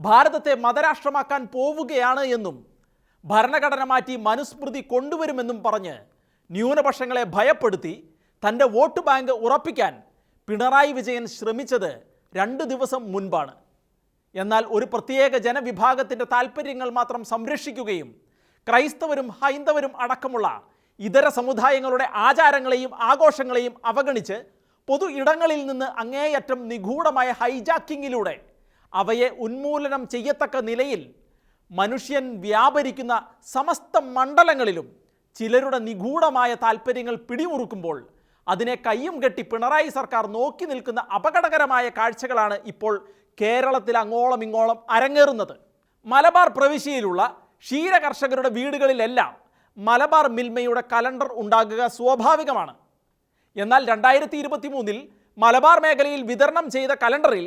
ഭാരതത്തെ മതരാഷ്ട്രമാക്കാൻ പോവുകയാണ് എന്നും ഭരണഘടന മാറ്റി മനുസ്മൃതി കൊണ്ടുവരുമെന്നും പറഞ്ഞ് ന്യൂനപക്ഷങ്ങളെ ഭയപ്പെടുത്തി തന്റെ വോട്ട് ബാങ്ക് ഉറപ്പിക്കാൻ പിണറായി വിജയൻ ശ്രമിച്ചത് രണ്ട് ദിവസം മുൻപാണ്. എന്നാൽ ഒരു പ്രത്യേക ജനവിഭാഗത്തിന്റെ താൽപ്പര്യങ്ങൾ മാത്രം സംരക്ഷിക്കുകയും ക്രൈസ്തവരും ഹൈന്ദവരും അടക്കമുള്ള ഇതര സമുദായങ്ങളുടെ ആചാരങ്ങളെയും ആഘോഷങ്ങളെയും അവഗണിച്ച് പൊതു ഇടങ്ങളിൽ നിന്ന് അങ്ങേയറ്റം നിഗൂഢമായ ഹൈജാക്കിങ്ങിലൂടെ അവയെ ഉന്മൂലനം ചെയ്യത്തക്ക നിലയിൽ മനുഷ്യൻ വ്യാപരിക്കുന്ന സമസ്ത മണ്ഡലങ്ങളിലും ചിലരുടെ നിഗൂഢമായ താൽപ്പര്യങ്ങൾ പിടിമുറുക്കുമ്പോൾ അതിനെ കയ്യും കെട്ടി പിണറായി സർക്കാർ നോക്കി നിൽക്കുന്ന അപകടകരമായ കാഴ്ചകളാണ് ഇപ്പോൾ കേരളത്തിൽ അങ്ങോളം ഇങ്ങോളം അരങ്ങേറുന്നത്. മലബാർ പ്രവിശ്യയിലുള്ള ക്ഷീര കർഷകരുടെ വീടുകളിലെല്ലാം മലബാർ മിൽമയുടെ കലണ്ടർ ഉണ്ടാകുക സ്വാഭാവികമാണ്. എന്നാൽ രണ്ടായിരത്തി ഇരുപത്തി മൂന്നിൽ മലബാർ മേഖലയിൽ വിതരണം ചെയ്ത കലണ്ടറിൽ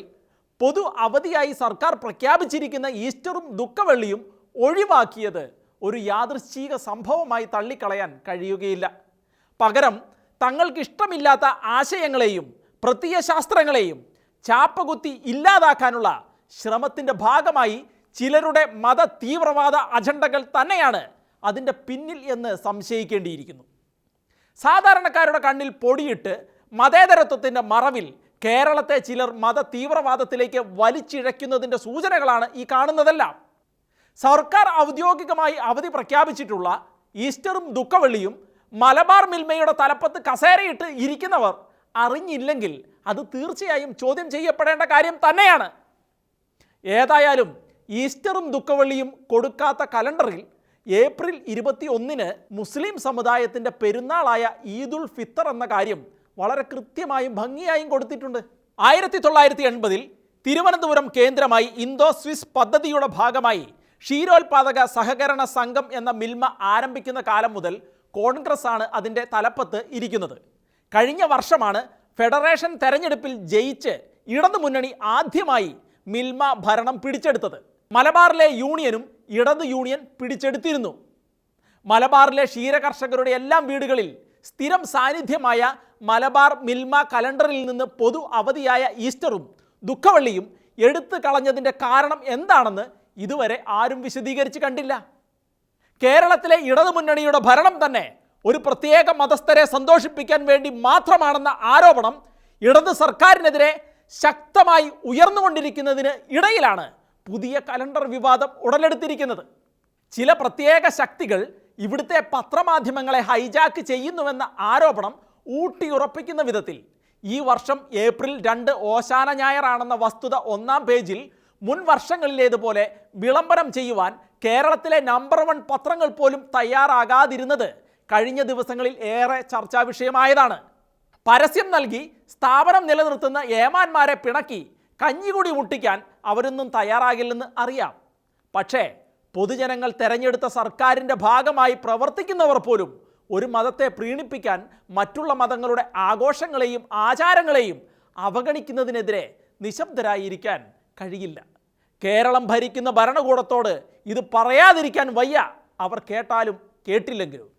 പൊതു അവധിയായി സർക്കാർ പ്രഖ്യാപിച്ചിരിക്കുന്ന ഈസ്റ്ററും ദുഃഖവെള്ളിയും ഒഴിവാക്കിയത് ഒരു യാദൃശ്ചിക സംഭവമായി തള്ളിക്കളയാൻ കഴിയുകയില്ല. പകരം തങ്ങൾക്കിഷ്ടമില്ലാത്ത ആശയങ്ങളെയും പ്രത്യയശാസ്ത്രങ്ങളെയും ചാപ്പകുത്തി ഇല്ലാതാക്കാനുള്ള ശ്രമത്തിന്റെ ഭാഗമായി ചിലരുടെ മത തീവ്രവാദ അജണ്ടകൾ തന്നെയാണ് അതിന്റെ പിന്നിൽ എന്ന് സംശയിക്കേണ്ടിയിരിക്കുന്നു. സാധാരണക്കാരുടെ കണ്ണിൽ പൊടിയിട്ട് മതേതരത്വത്തിന്റെ മറവിൽ കേരളത്തെ ചിലർ മത തീവ്രവാദത്തിലേക്ക് വലിച്ചിഴയ്ക്കുന്നതിന്റെ സൂചനകളാണ് ഈ കാണുന്നതെല്ലാം. സർക്കാർ ഔദ്യോഗികമായി അവധി പ്രഖ്യാപിച്ചിട്ടുള്ള ഈസ്റ്ററും ദുഃഖവെള്ളിയും മലബാർ മിൽമയുടെ തലപ്പത്ത് കസേരയിട്ട് ഇരിക്കുന്നവർ അറിഞ്ഞില്ലെങ്കിൽ അത് തീർച്ചയായും ചോദ്യം ചെയ്യപ്പെടേണ്ട കാര്യം തന്നെയാണ്. ഏതായാലും ഈസ്റ്ററും ദുഃഖവെള്ളിയും കൊടുക്കാത്ത കലണ്ടറിൽ ഏപ്രിൽ ഇരുപത്തി ഒന്നിന് മുസ്ലിം സമുദായത്തിന്റെ പെരുന്നാളായ ഈദുൽ ഫിത്തർ എന്ന കാര്യം വളരെ കൃത്യമായും ഭംഗിയായും കൊടുത്തിട്ടുണ്ട്. ആയിരത്തി തൊള്ളായിരത്തി എൺപതിൽ തിരുവനന്തപുരം കേന്ദ്രമായി ഇന്തോ സ്വിസ് പദ്ധതിയുടെ ഭാഗമായി ക്ഷീരോത്പാദക സഹകരണ സംഘം എന്ന മിൽമ ആരംഭിക്കുന്ന കാലം മുതൽ കോൺഗ്രസ് ആണ് അതിന്റെ തലപ്പത്ത് ഇരിക്കുന്നത്. കഴിഞ്ഞ വർഷമാണ് ഫെഡറേഷൻ തെരഞ്ഞെടുപ്പിൽ ജയിച്ച് ഇടതു മുന്നണി ആദ്യമായി മിൽമ ഭരണം പിടിച്ചെടുത്തത്. മലബാറിലെ യൂണിയനും ഇടത് യൂണിയൻ പിടിച്ചെടുത്തിരുന്നു. മലബാറിലെ ക്ഷീരകർഷകരുടെ എല്ലാം വീടുകളിൽ സ്ഥിരം സാന്നിധ്യമായ മലബാർ മിൽമ കലണ്ടറിൽ നിന്ന് പൊതു അവധിയായ ഈസ്റ്ററും ദുഃഖവള്ളിയും എടുത്തു കളഞ്ഞതിന്റെ കാരണം എന്താണെന്ന് ഇതുവരെ ആരും വിശദീകരിച്ച് കണ്ടില്ല. കേരളത്തിലെ ഇടതുമുന്നണിയുടെ ഭരണം തന്നെ ഒരു പ്രത്യേക മതസ്ഥരെ സന്തോഷിപ്പിക്കാൻ വേണ്ടി മാത്രമാണെന്ന ആരോപണം ഇടത് സർക്കാരിനെതിരെ ശക്തമായി ഉയർന്നുകൊണ്ടിരിക്കുന്നതിന് ഇടയിലാണ് പുതിയ കലണ്ടർ വിവാദം ഉടലെടുത്തിരിക്കുന്നത്. ചില പ്രത്യേക ശക്തികൾ ഇവിടുത്തെ പത്രമാധ്യമങ്ങളെ ഹൈജാക്ക് ചെയ്യുന്നുവെന്ന ആരോപണം ഊട്ടിയുറപ്പിക്കുന്ന വിധത്തിൽ. ഈ വർഷം ഏപ്രിൽ രണ്ട് ഓശാന ഞായറാണെന്ന വസ്തുത ഒന്നാം പേജിൽ മുൻ വർഷങ്ങളിലേതുപോലെ വിളംബരം ചെയ്യുവാൻ കേരളത്തിലെ നമ്പർ വൺ പത്രങ്ങൾ പോലും തയ്യാറാകാതിരുന്നത് കഴിഞ്ഞ ദിവസങ്ങളിൽ ഏറെ ചർച്ചാ വിഷയമായതാണ്. പരസ്യം നൽകി സ്ഥാപനം നിലനിർത്തുന്ന ഏമാന്മാരെ പിണക്കി കഞ്ഞികുടി മുട്ടിക്കാൻ അവരൊന്നും തയ്യാറാകില്ലെന്ന് അറിയാം. പക്ഷേ പൊതുജനങ്ങൾ തെരഞ്ഞെടുത്ത സർക്കാരിന്റെ ഭാഗമായി പ്രവർത്തിക്കുന്നവർ പോലും ഒരു മതത്തെ പ്രീണിപ്പിക്കാൻ മറ്റുള്ള മതങ്ങളുടെ ആഘോഷങ്ങളെയും ആചാരങ്ങളെയും അവഗണിക്കുന്നതിനെതിരെ നിശബ്ദരായിരിക്കാൻ കഴിയില്ല. കേരളം ഭരിക്കുന്ന ഭരണകൂടത്തോട് ഇത് പറയാതിരിക്കാൻ വയ്യ. അവർ കേട്ടാലും കേട്ടില്ലെങ്കിലും.